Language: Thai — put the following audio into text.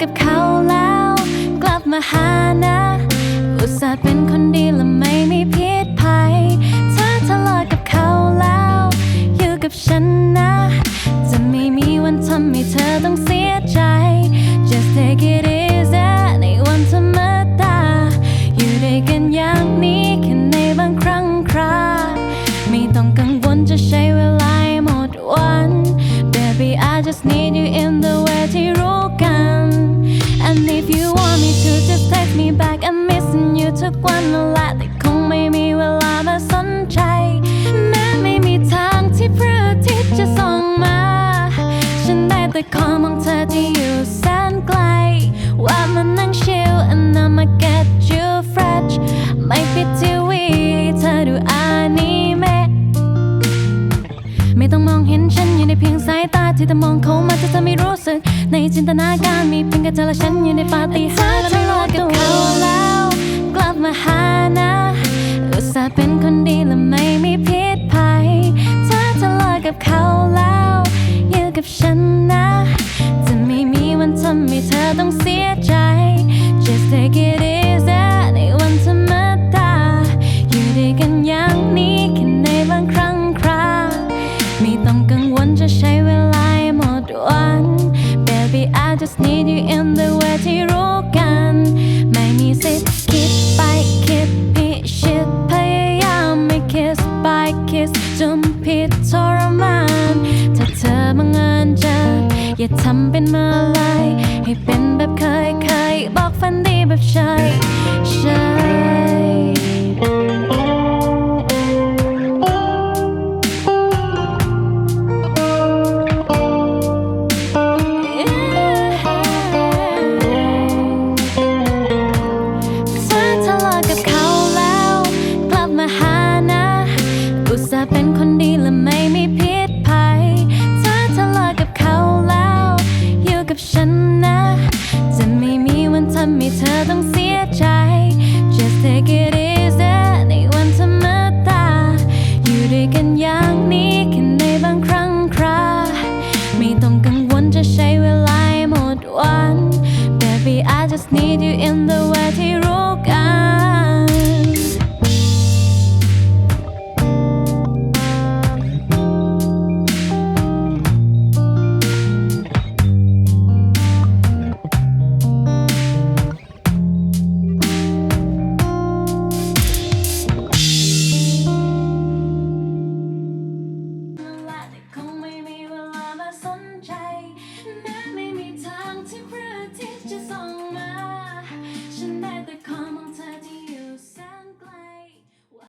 กับเขาแล้ว กลับมาหานะ อุตส่าห์เป็นคนดี แต่คอมองเธอที่อยู่แสนไกล ว่ามันนั่งชิล and I'ma get you fresh ไม่ปิดทีวีเธอดูอนิเมะไม่ต้องมองเห็นฉันอยู่ในเพียงสายตาที่แต่มองเขามาจะทำให้รู้สึก ในจินตนาการมีเพียงแค่เธอและฉันอยู่ในปาฏิหาริย์และทะเลาะกับเขาแล้ว need you in the way ที่รู้กัน ไม่มีสิทธิ์คิดไปคิดผิดชิดพยายามไม่ kiss by kiss จนผิดทรมาน ถ้าเธอบังเอิญเจออย่าทำเป็นมาลายให้เป็นแบบเคยเคยบอกฝันดีแบบเชย เป็นคนดีและไม่มีผิดภัยถ้าเธอเลาะกับเขาแล้ว อยู่กับฉันนะ จะไม่มีวันทำให้เธอต้องเสีย